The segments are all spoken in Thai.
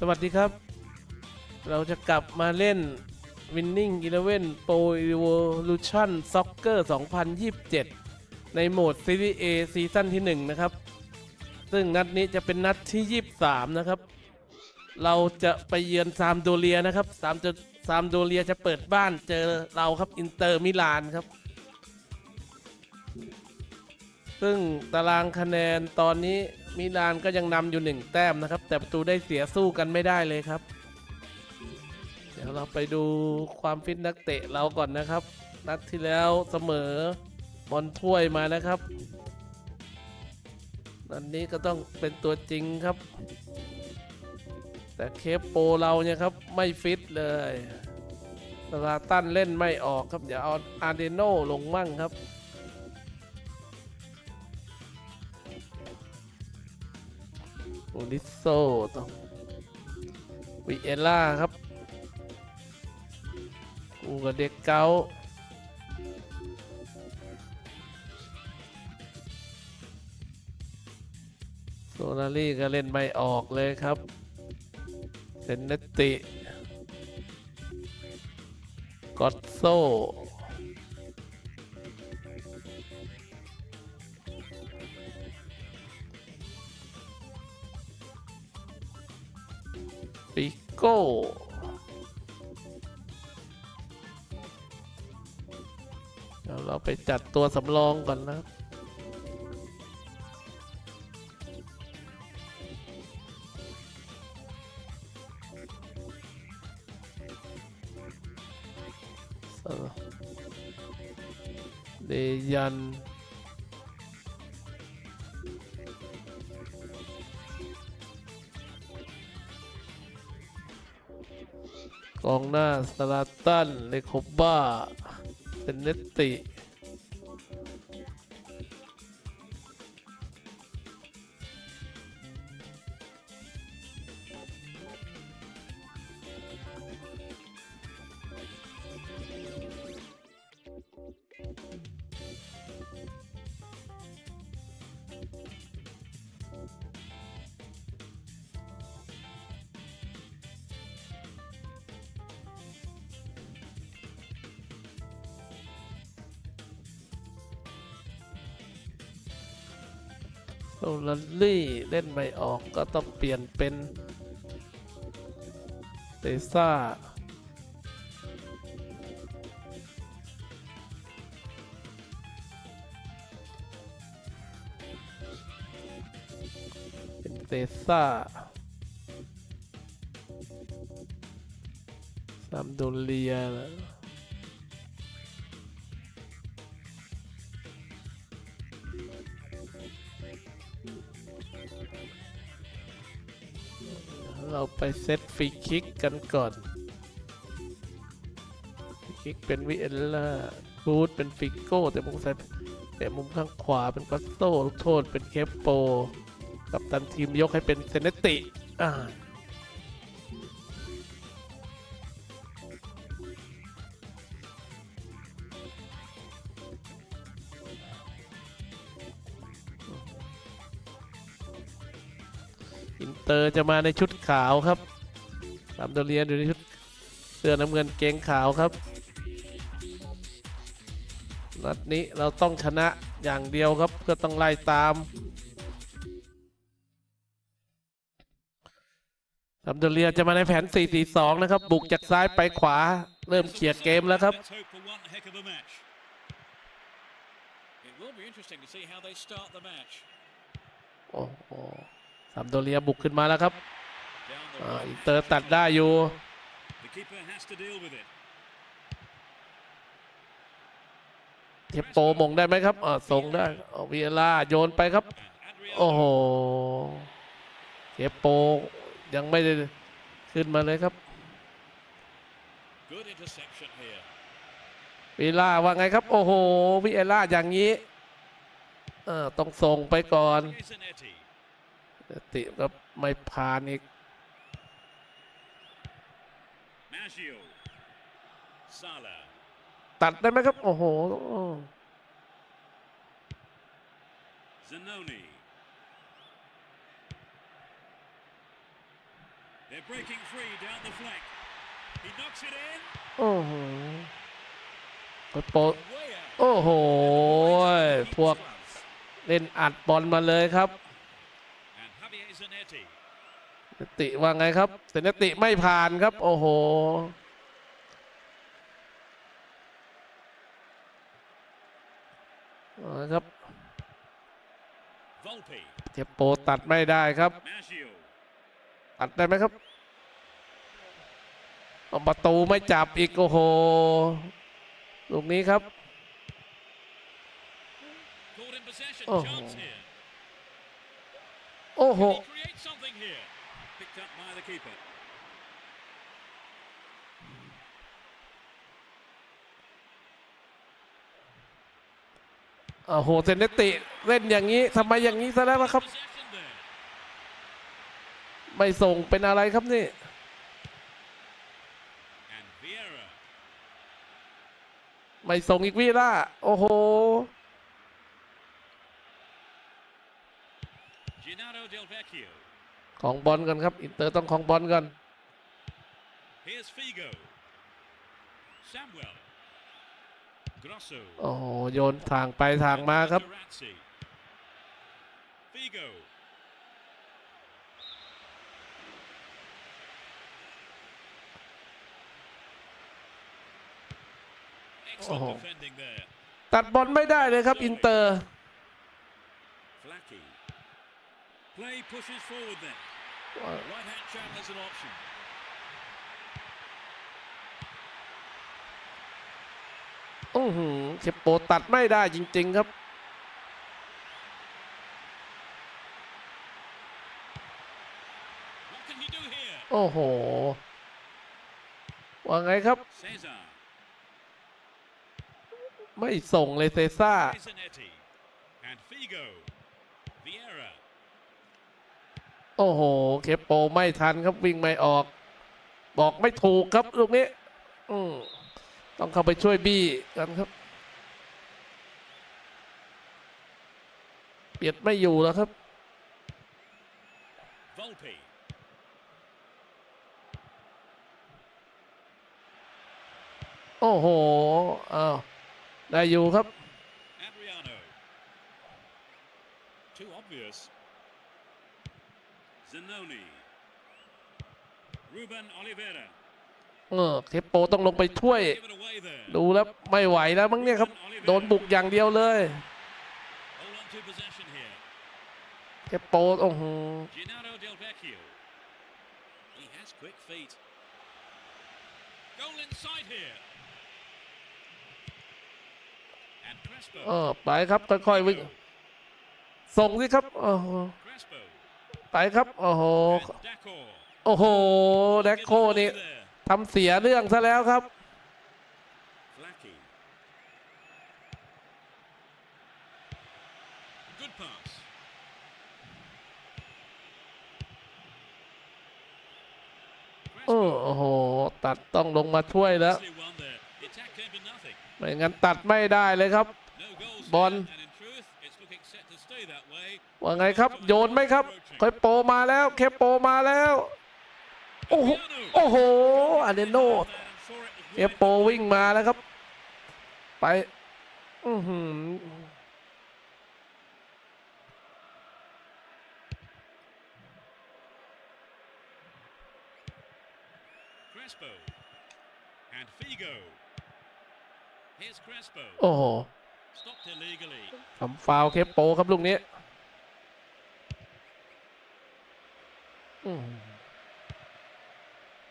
สวัสดีครับ เราจะกลับมาเล่น Winning Eleven Pro Evolution Soccer 2027 ในโหมด Serie A ซีซั่นที่ 1 นะครับ ซึ่งนัดนี้จะเป็นนัดที่ 23 นะครับ เราจะไปเยือนซามโดเรียนะครับซามจะซามโดเรียจะเปิดบ้านเจอเราครับอินเตอร์มิลานครับ ซึ่งตารางคะแนนตอนนี้ มิลานก็ยังนำอยู่หนึ่งแต้มนะครับ แต่ประตูได้เสียสู้กันไม่ได้เลยครับ เดี๋ยวเราไปดูความฟิตนักเตะเราก่อนนะครับ นัดที่แล้วเสมอบอลถ้วยมานะครับนัดนี้ก็ต้องเป็นตัวจริงครับ แต่เคปโปเราเนี่ยครับไม่ฟิตเลยลาตันเล่นไม่ออกครับ เดี๋ยวเอาอาร์เดโนลงมั่งครับ โอลิโซต้องวิเอล่าครับกูกับเด็กเกาโซนารี่ก็เล่นไม่ออกเลยครับ เซนเนตติกอตโซ ก้เดี๋ยวเราไปจัดตัวสำรองก่อนนะเดยัน กองหน้าสลาตันเลโคบ้าเซนเนติ โซลันลี่เล่นไม่ออกก็ต้องเปลี่ยนเป็นเตซ่าเป็นเตซ่าซัมโดเลียนะ เราไปเซตฟรีคิกกันก่อนฟรีคิกเป็นวิเอลล่าบูธเป็นฟิกโก้แต่มุมซ้ายแต่มุมข้างขวาเป็นกัสโต้ลูกโทษเป็นเคปโป กับตันทีมยกให้เป็นเซเนติอ่า เตอร์จะมาในชุดขาวครับตามตัวเรียนอยู่ในชุดเสื้อน้ำเงินเกงขาวครับนัดนี้เราต้องชนะอย่างเดียวครับ ก็ต้องไล่ตามซัมโดเรียจะมาในแผน 4-4-2 นะครับ บุกจากซ้ายไปขวาเริ่มเขียดเกมแล้วครับ Let's hope for one heck of a match. It will be interesting to see how they start the match. โอ้โหซัมโดเรียบุกขึ้นมาแล้วครับ Down the อ่า right. อินเตอร์ตัดได้อยู่ The keeper has to deal with it. เทปโปมงได้ไหมครับอ่าส่งได้เอาวีเอล่าโยนไปครับ And โอ้ Adriano. โหเทปโปยังไม่ได้ขึ้นมาเลยครับ Good interception here. วีเอล่าว่าไงครับ โอ้โหวีเอล่าอย่างนี้เออต้องส่งไปก่อน Zanetti. ติครับไม่ผ่านอีก Maggio. Salah. ตัดได้ไหมครับ โอ้โห Zanoni. They're breaking free down the flank. He knocks it in. โอ้โหไปโปะ Way out. โอ้โห พวก Gloves. เล่นอัดบอลมาเลยครับ And Javier Zanetti. เซน ติว่าไงครับเซนติไม่ผ่านครับ โอ้โห ครับเทปโปตัดไม่ได้ครับ ตัดได้ไหมครับประตูไม่จับอีก โอ้โห ลูกนี้ครับโอ้โหโอ้โห เซนติเล่นอย่างนี้ทำไมอย่างนี้ซะแล้วล่ะครับ Possession there. ไม่ส่งเป็นอะไรครับนี่ And Vieira. ไม่ส่งอีกวีล่าโอ้โห Gennaro Del Vecchio. ของบอลกันครับ อินเตอร์ต้องของบอลกัน Here's Figo. Samuel. Grosso. โอ้โหโยนทางไปทางมาครับ Materazzi. Figo. Excellent Oh. defending there. ตัดบอลไม่ได้เลยครับ อินเตอร์ Flacky. Play pushes forward then. Right hand channel as an option. อือหือเคปโปตัดไม่ได้จริง ๆ ครับ What can he do here? โอ้โห ว่าไงครับ Cesar. ไม่ส่งเลยเซซ่า Zanetti. And Figo. Vieira. โอ้โห เคปโปไม่ทันครับวิ่งไม่ออก บอกไม่ถูกครับลูกนี้อืมต้องเข้าไปช่วยบี้กันครับ เปียดไม่อยู่แล้วครับ Volpe. โอ้โหอ้าวได้อยู่ครับ Adriano. Too obvious. Zanoni. Ruben Oliveira. เออเคปโปต้องลงไปช่วย Give it away there. ดูแล้วไม่ไหวแล้วมั้งเนี่ยครับ โดนบุกอย่างเดียวเลย Hold on to possession here. เคปโปโอ้โห Gennaro Del Vecchio. He has quick feet. Goal inside here. And Crespo. เออไปครับค่อยๆวิ่งส่งสิครับโอ้โห Crespo. ไปครับ โอ้โห โอ้โหแดกโคนี่ทำเสียเรื่องซะแล้วครับ โอ้โห ตัดต้องลงมาช่วยแล้ว ไม่งั้นตัดไม่ได้เลยครับ บอล ว่าไงครับ โยนไหมครับเคปโปมาแล้วเคปโปมาแล้ว โอ้โหโอ้โหอาเดโน And for it was เคปโปวิ่งมาแล้วครับ ไปอือหือ Crespo. And Figo. Here's Crespo. โอ้โห Stopped illegally. ทำฟาวล์เคปโปครับลูกนี้อืม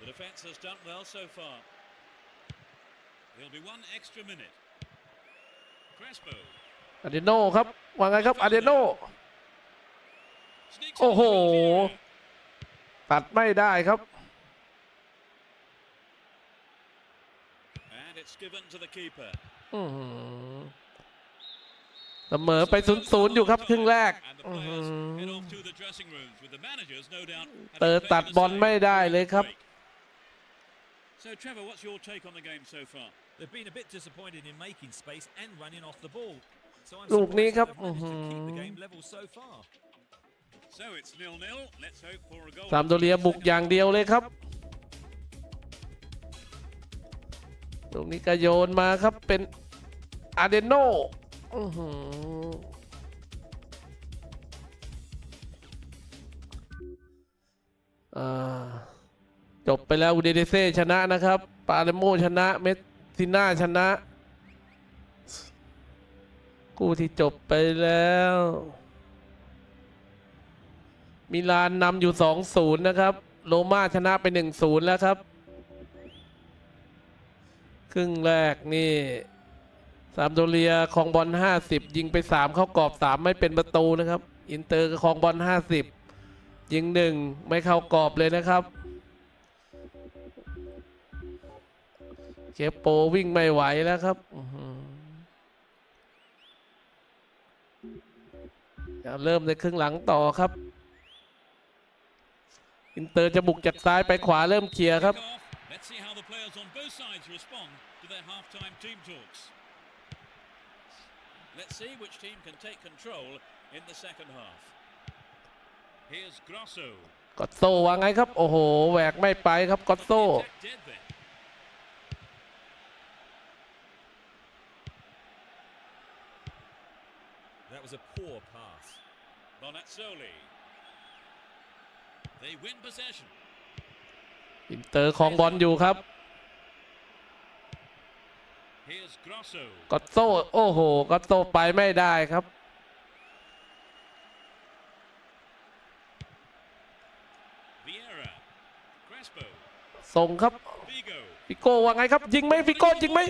The defence has done well so far. There'll be one extra minute. Crespo. อาเดโนครับว่าไงครับอาเดโน Sneaks Oh, it towards Vieira. ตัดไม่ได้ครับ And it's given to the keeper. อื้อหือ เสมอไปศูนย์ศูนย์อยู่ครับครึ่งแรก And the อื้อ players หื head อ off to the dressing rooms with the managers, no doubt. having เตอ played ตัด the บอล same ไม่ได้เลยครับ break. So Trevor, what's your take on the game so far? They've been a bit disappointed in making space and running off the ball. So I'm ลูกนี้ surprised ครับ they've managed to keep the อื้อหือ game level so far. So it's nil-nil. Let's hope for a goal. ซามโดเรียบุกอย่างเดียวเลยครับตรงนี้ก็โยนมาครับเป็นอาเดโน อือหือจบไปแล้วอูเดเดเซชนะนะครับ ปาเลโมชนะ เมสซิน่าชนะ คู่ที่จบไปแล้ว มิลานนำอยู่ 2-0 นะครับ โรม่าชนะไป 1-0 แล้วครับ ครึ่งแรกนี่ ซามโดเรียครองบอล 50 ยิงไป 3 เข้ากรอบ 3 ไม่เป็นประตูนะครับ อินเตอร์ครองบอล 50 ยิง 1 ไม่เข้ากรอบเลยนะครับ เคปโปวิ่งไม่ไหวแล้วครับจะเริ่มในครึ่งหลังต่อครับ อินเตอร์จะบุกจากซ้ายไปขวาเริ่มเคลียร์ครับ Let's see how the players on both sides respond to their half-time team talks. Let's see which team can take control in the second half. Here's Grosso. กอตโซว่าไงครับ โอ้โหแหวกไม่ไปครับกอตโซ But the attack dead then. That was a poor pass. Bonazzoli. They win possession. อินเตอร์ของบอลอยู่ครับ Here's Grosso. กอตโซโอ้โหกอตโซไปไม่ได้ครับ Vieira. Crespo. ส่งครับ Vigo. ฟิโก้ว่าไงครับ ยิงไหมฟิโก้ยิงไหม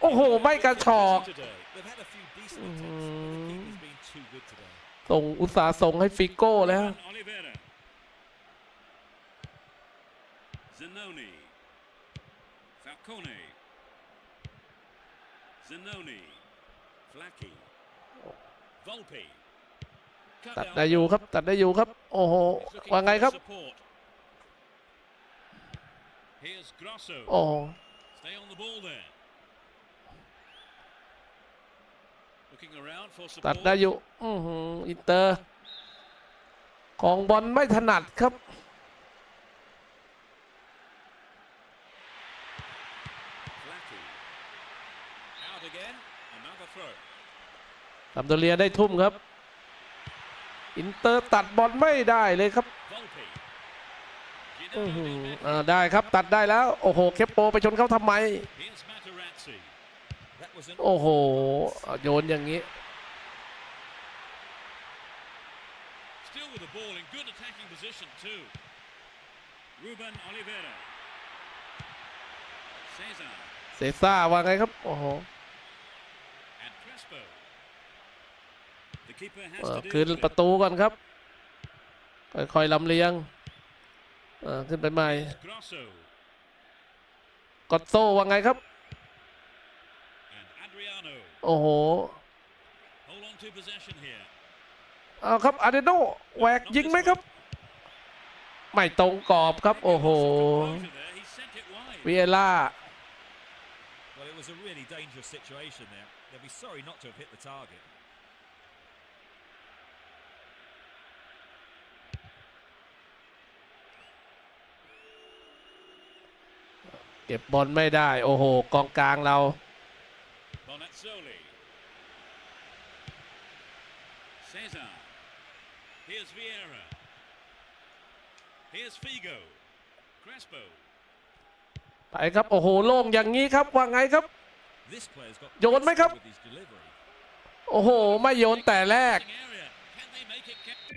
โอ้โห ไม่กระชอก Today, they've had a few decent attempts, but the keeper's been too good today. ส่งอุตสาห์ส่งให้ฟิโก้แล้ว Ruben Oliveira. Zanoni. Falcone. Zanoni. Flacky. Volpe. Cut ตัด out. ได้อยู่ครับ ตัดได้อยู่ครับ โอ้โห He's looking ว่าไง for ครับ support. Here's Grosso. โอ้โห Stay on the ball there. Looking around for ตัด support. ได้อยู่ อือหืออินเตอร์ ของบอลไม่ถนัดครับ Flacky. Out again. Another throw. ซามโดเรียได้ทุ่มครับ อินเตอร์ตัดบอลไม่ได้เลยครับ Volpe. อื้อหือ Ginobili. อ่าได้ครับตัดได้แล้ว โอ้โห เคปโปไปชนเขาทำไม Here's Materazzi. That was an โอ้โหเอาโยนอย่างนี้ Still with the ball in good attacking position too. Ruben Oliveira. Cesar เซซ่าว่าไงครับ โอ้โห and Crespo. The keeper เอ่อ has to คืน deal with ประ it. ตูก่อนครับค่อยๆลำเลียงเอ่อขึ้นไปใหม่ Grosso กอตโซว่าไงครับ and Adriano. โอ้โห Hold on to possession here. เอาครับอาเดโนแหวกยิงไหมครับ ไม่ตรงกรอบครับ โอ้โห Composure there. He sent it wide. วิเอล่า well, it was a really dangerous situation there. They'll be sorry not to have hit the target. เก็บบอลไม่ได้ โอ้โห กองกลางเราไปครับ โอ้โห โล่งอย่างนี้ครับ ว่าไงครับ โยนไหมครับ โอ้โห ไม่โยนแต่แรก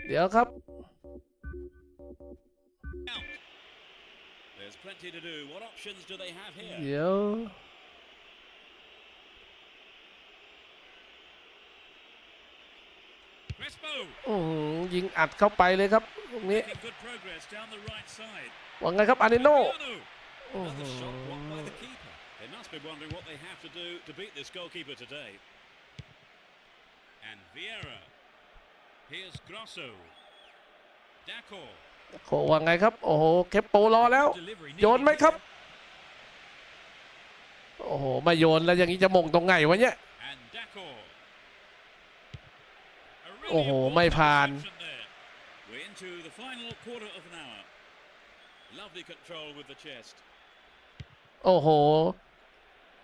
เดี๋ยวครับ There's plenty to do. What options do they have here? เดี๋ยว Crespo อื้อหือยิงอัดเข้าไปเลยครับตรงนี้ making good progress down the right side. ว่าไงครับอาเดโน Adriano. อื้อ Another หื shot อ blocked by the keeper. They must be wondering what they have to do to beat this goalkeeper today. And Vieira. Here's Grosso. Daco. โคว่าไงครับ โอ้โหเคปโปรอแล้ว Delivery โยนไหมครับ needed โอ้โหไม่โยนแล้วอย่างนี้จะมงตรงไงวะเนี่ย And Daco. A really โอ้โห important ไม่ผ่าน interception there. into the final quarter of an hour. Lovely control with the chest. โอ้โห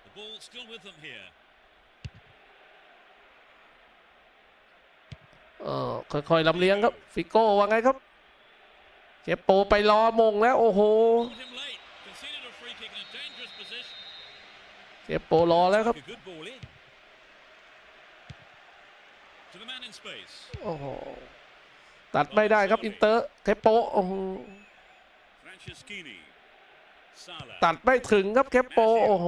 The ball still with them here. เออค่อยๆลำเลียงครับ ฟิโก้ว่าไงครับ เชฟโปไปรอมงแล้ว โอ้โหเชฟโปรอแล้วครับ โอ้โห ตัดไม่ได้ครับ อินเตอร์เทปโปโอโหตัดไม่ถึงครับเทปโปโอ้โห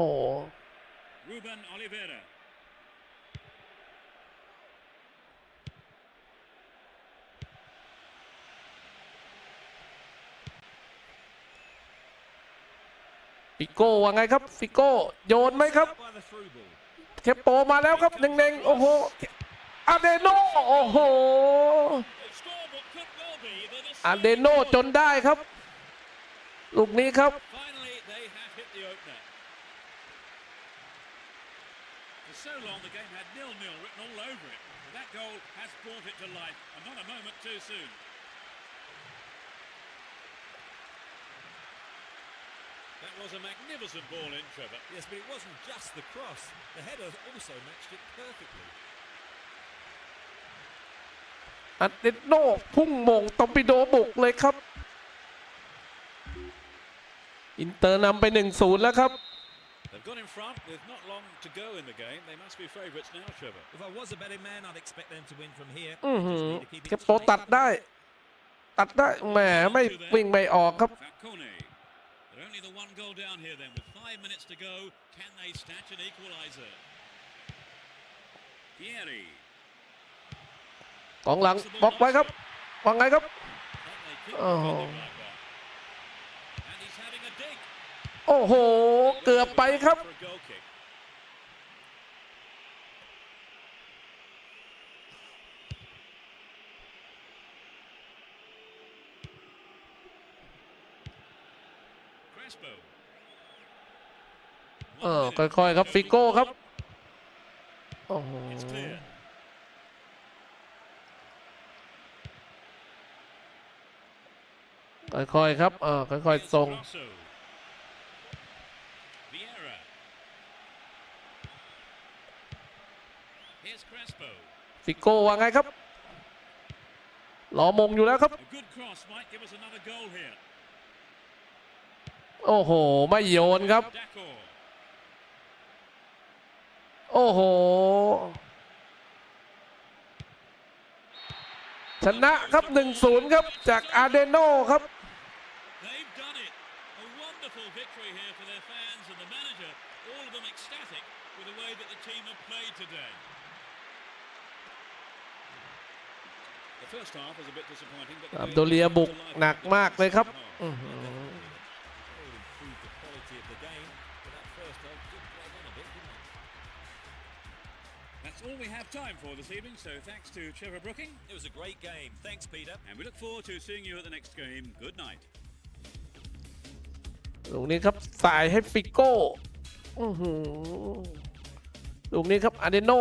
ฟิโก้ว่าไงครับ ฟิโก้โยนไหมครับ By the through ball. เคปโปมาแล้วครับเน่งๆโอ้โหอาเดโนโอ้โห The scorebook could well be the อา deciding เดโนจนได้ครับ ลูกนี้ครับ Finally, they have hit the opener. For so long, the game had nil-nil written all over it. But that goal has brought it to life, and not a moment too soon. That was a magnificent ball in, Trevor. Yes, but it wasn't just the cross. The header also matched it perfectly. อาเดโนพุ่งมงตอมปิโดบุกเลยครับ อินเตอร์นำไป 1-0 แล้วครับ They've got in front with not long to go in the game. They must be favourites now, Trevor. If I was a betting man, I'd expect them to win from here. อื้อ They หื just อ need to keep it เคปโป straight ตัด up. ได้ ตัดได้แหมไม่วิ่งไม่ออกครับ Falcone. They're only the one goal down here then with five minutes to go. Can they snatch an equaliser? Pieri. กองหลังบล็อกไว้ครับว่าไงครับ Can they keep Oh. defending like that? And he's having a dig. โอ้โห เกือบไปครับ For a goal kick. Crespo. เอ One อ minute. ค่อยๆครับฟิโก้ครับโอ้โหค่อยๆครับเออค่อยๆส่งฟิโก้ว่าไงครับหลอมงอยู่แล้วครับ โอ้โห ไม่โยนครับ โอ้โห ชนะครับ 1-0 ครับ จากอาเดโนครับ They've done it. A wonderful victory here for their fans and the manager. All of them ecstatic with the way that the team have played today. The first half was a bit disappointing, but the อับ game โดเลีย came บุก to life หนัก in the มากเลยครับ second half. อื้อหือ They would improve the quality of the game. But that first half did drag on a bit, didn't it? That's all we have time for this evening, so thanks to Trevor Brooking, It was a great game. Thanks, Peter. and we look forward to seeing you at the next game. Good night. ลูกนี้ครับสายให้ฟิโก้อื้อหือลูกนี้ครับอาเดโน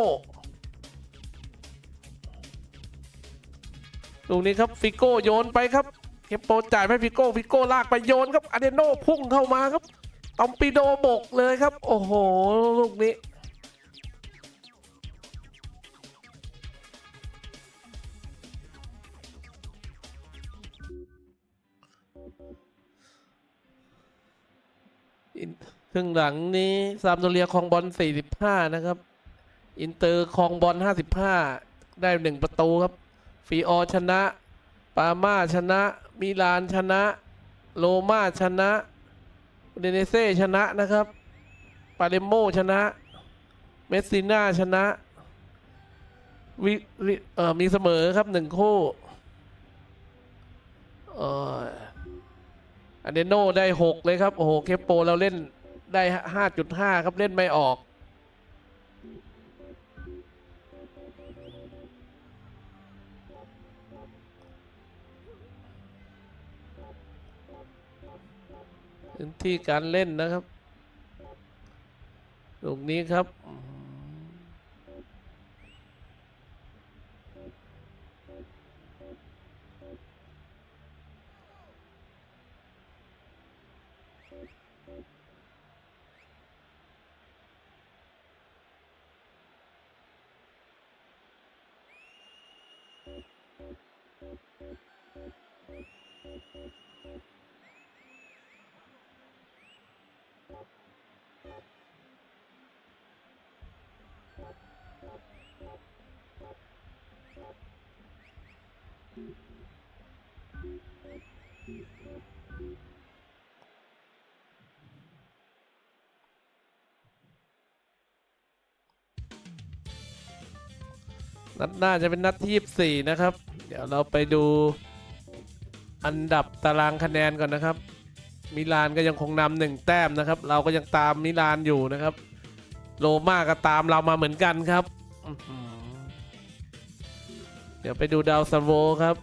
ลูกนี้ครับฟิโก้โยนไปครับเคปโปจ่ายให้ฟิโก้ฟิโก้ลากไปโยนครับอาเดโนพุ่งเข้ามาครับตอมปิโดบกเลยครับ โอ้โห ลูกนี้ ครึ่งหลังนี้ซามโดเรียครองบอล 45 นะครับ อินเตอร์ครองบอล 55 ได้หนึ่งประตูครับฟีออชนะ ปาม่าชนะ มิลานชนะโรม่าชนะเดเนเซ่ชนะนะครับ ปาเลโมชนะ เมสซิน่าชนะวิเอ่อมีเสมอครับหนึ่งคู่เอ่ออันเดโนได้หกเลยครับ โอ้โห เคปโปเราเล่น ได้ห้าจุดห้าครับเล่นไม่ออกพื้นที่การเล่นนะครับ ตรงนี้ครับ นัดหน้าจะเป็นนัดที่24 นะครับ เดี๋ยวเราไปดูอันดับตารางคะแนนก่อนนะครับ มิลานก็ยังคงนำหนึ่งแต้มนะครับ เราก็ยังตามมิลานอยู่นะครับ โรม่าก็ตามเรามาเหมือนกันครับเดี๋ยวไปดูดาวซันโวครับ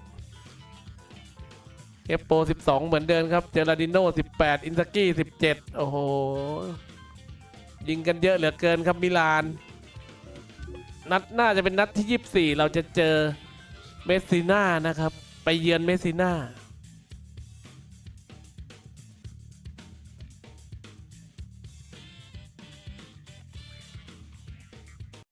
เอฟโป 12 เหมือนเดิมครับ เจอราดิโน18 อินสกี้ 17 โอ้โห ยิงกันเยอะเหลือเกินครับมิลาน นัดหน้าจะเป็นนัดที่ 24 เราจะเจอเมสซิน่านะครับ ไปเยือนเมสซิน่า